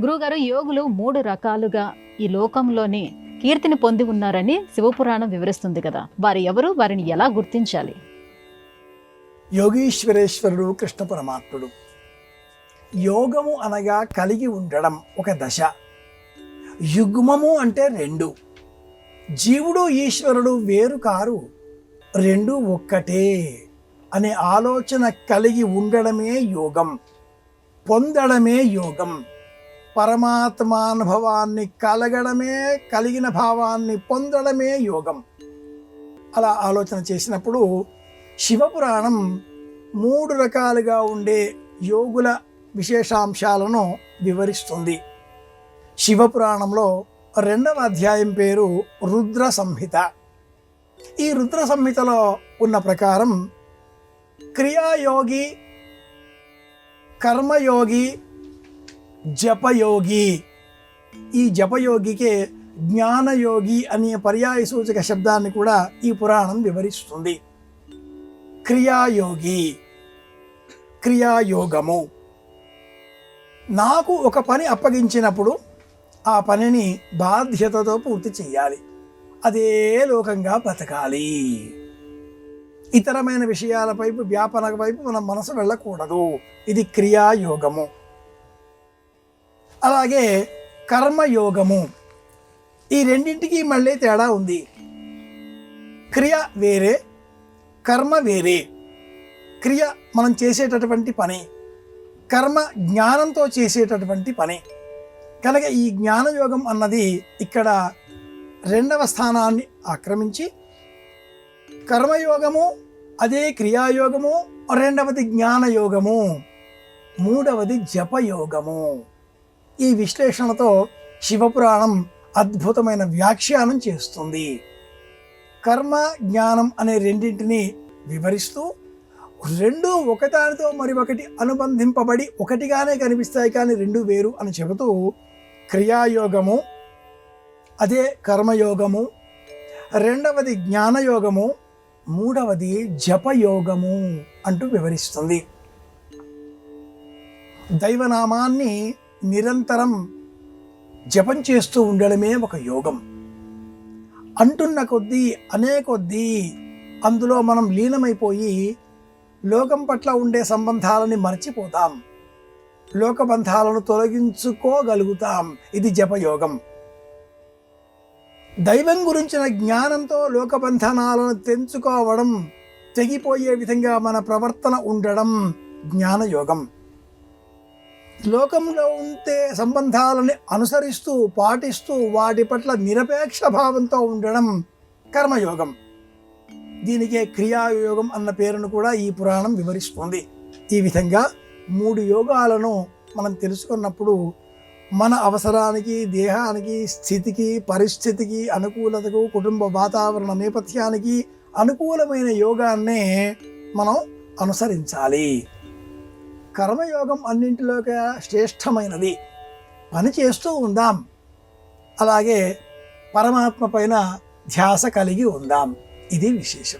గురుగారు యోగులు మూడు రకాలుగా ఈ లోకంలోనే కీర్తిని పొంది ఉన్నారని శివపురాణం వివరిస్తుంది కదా. వారు ఎవరు? వారిని ఎలా గుర్తించాలి? యోగీశ్వరేశ్వరుడు కృష్ణ పరమాత్ముడు. యోగము అనగా కలిగి ఉండడం ఒక దశ. యుగ్మము అంటే రెండు. జీవుడు ఈశ్వరుడు వేరు కారు. రెండు ఒక్కటే అనే ఆలోచన కలిగి ఉండడమే యోగం. పొందడమే యోగం. పరమాత్మానుభవాన్ని కలగడమే కలిగిన భావాన్ని పొందడమే యోగం. అలా ఆలోచన చేసినప్పుడు శివపురాణం మూడు రకాలుగా ఉండే యోగుల విశేషాంశాలను వివరిస్తుంది. శివపురాణంలో రెండవ అధ్యాయం పేరు రుద్ర సంహిత. ఈ రుద్ర సంహితలో ఉన్న ప్రకారం క్రియాయోగి కర్మయోగి జపయోగి. ఈ జపయోగికే జ్ఞానయోగి అనే పర్యాయ సూచక శబ్దాన్ని కూడా ఈ పురాణం వివరిస్తుంది. క్రియాయోగి. క్రియాయోగము. నాకు ఒక పని అప్పగించినప్పుడు ఆ పనిని బాధ్యతతో పూర్తి చేయాలి అదే లోకంగా బతకాలి ఇతరమైన విషయాల వైపు వ్యాపన వైపు మన మనసు వెళ్ళకూడదు. ఇది క్రియాయోగము. అలాగే కర్మయోగము. ఈ రెండింటికి మళ్ళీ తేడా ఉంది. క్రియ వేరే కర్మ వేరే. క్రియ మనం చేసేటటువంటి పని కర్మ జ్ఞానంతో చేసేటటువంటి పని. కనుక ఈ జ్ఞానయోగం అన్నది ఇక్కడ రెండవ స్థానాన్ని ఆక్రమించి కర్మయోగము అదే క్రియాయోగము రెండవది జ్ఞానయోగము మూడవది జపయోగము. ఈ విశ్లేషణతో శివపురాణం అద్భుతమైన వ్యాఖ్యానం చేస్తుంది. కర్మ జ్ఞానం అనే రెండింటిని వివరిస్తూ రెండు ఒకదానితో మరి ఒకటి అనుబంధింపబడి ఒకటిగానే కనిపిస్తాయి కానీ రెండు వేరు అని చెబుతూ క్రియాయోగము అదే కర్మయోగము రెండవది జ్ఞానయోగము మూడవది జపయోగము అంటూ వివరిస్తుంది. దైవనామాన్ని నిరంతరం జపం చేస్తూ ఉండడమే ఒక యోగం. అంటున్న కొద్దీ అనే కొద్దీ అందులో మనం లీనమైపోయి లోకం పట్ల ఉండే సంబంధాలని మర్చిపోతాం. లోకబంధాలను తొలగించుకోగలుగుతాం. ఇది జపయోగం. దైవం గురించిన జ్ఞానంతో లోకబంధనాలను తెంచుకోవడం తెగిపోయే విధంగా మన ప్రవర్తన ఉండడం జ్ఞానయోగం. లోకంలో ఉంటే సంబంధాలని అనుసరిస్తూ పాటిస్తూ వాటి పట్ల నిరపేక్ష భావంతో ఉండడం కర్మయోగం. దీనికే క్రియాయోగం అన్న పేరును కూడా ఈ పురాణం వివరిస్తుంది. ఈ విధంగా మూడు యోగాలను మనం తెలుసుకున్నప్పుడు మన అవసరానికి దేహానికి స్థితికి పరిస్థితికి అనుకూలతకు కుటుంబ వాతావరణ నేపథ్యానికి అనుకూలమైన యోగాన్నే మనం అనుసరించాలి. కర్మయోగం అన్నింటిలోకి శ్రేష్టమైనది. పని చేస్తూ ఉందాం. అలాగే పరమాత్మ పైన ధ్యాస కలిగి ఉందాం. ఇది విశేషం.